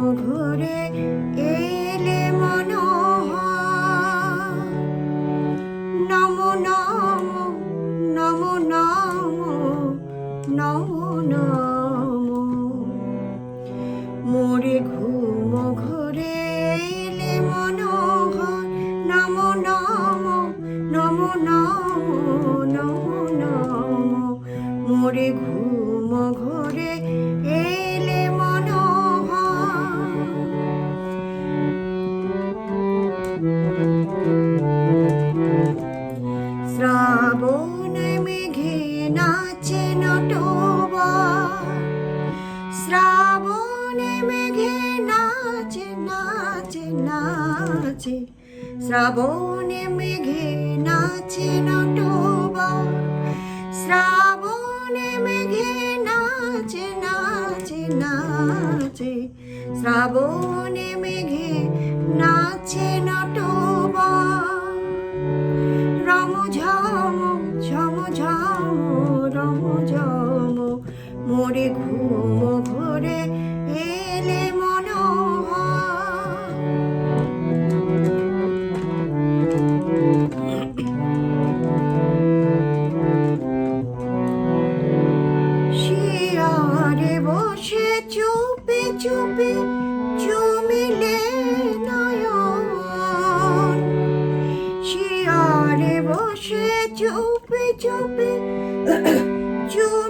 ঘুরে এলে মনোহর। নমো নমো নমো নমো নমো নমো। মোরে ঘুম, ঘুরে এলে মনোহর। নমো নমো নমো নমো নমো ঘুম, ঘুরে শ্রাবণ মেঘে নাচে নটবা। শ্রাবণ মেঘে নাচে নাচে নাচে। শ্রাবণ মেঘে নাচে নটবা। শ্রাবণ মেঘে নাচে নাচে নাচে। শ্রাবণ চুপে চুপে চুমিলে নয়ন। শিয়ারে বসে চুপে চুপে চুমিলে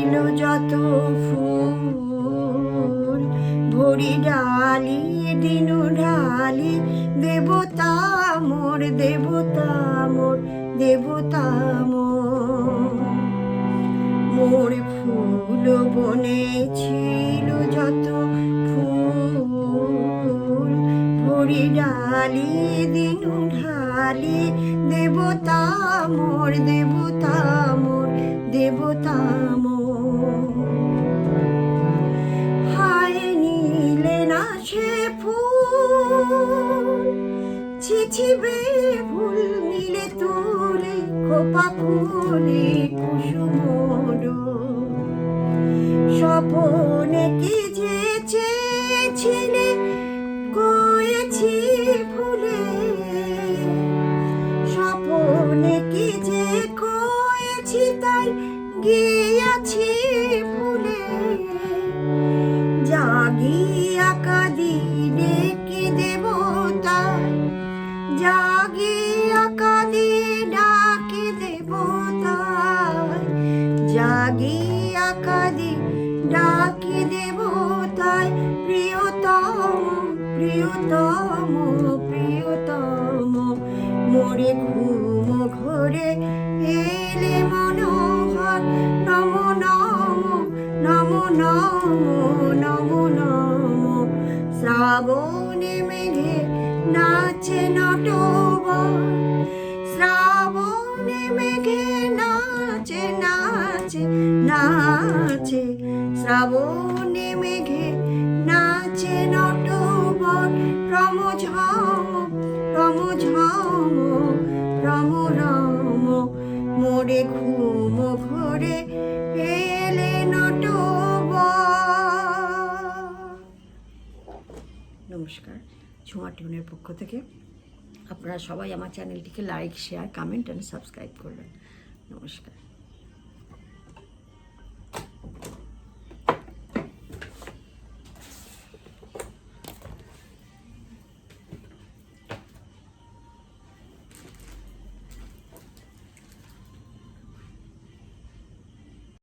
জিল যত ফুল, ভরি ডালি দিনু ঢালি, দেবতা মোর দেবতা মোর দেবতা মোর। মোর ফুল বনে ছিল যত ফুল, ভরি ডালি দিনু ঢালি, দেবতা মোর দেবতা মোর। ফুল নীলে তুলে খোপা খুলে কুসুমোর স্বপনে কি জাগিয়া কাদি ডাকে দেবতায়, প্রিয়তম প্রিয়তম প্রিয়তম। মোরে ঘুম ঘরে এলে মনোহর, নম নম নম নম নম নম। শ্রাবণে মেঘে নাচে নটবর, শ্রাবণে নাচে, শ্রাবণে মেঘে নাচে নটবর প্রমঝম রম প্রম রম মোরে ঘুম ভরে এলে নটবর নমস্কার ছোঁয়া টিউনের পক্ষ থেকে। আপনারা সবাই আমার চ্যানেলটিকে like, share comment and subscribe করবেন। নমস্কার।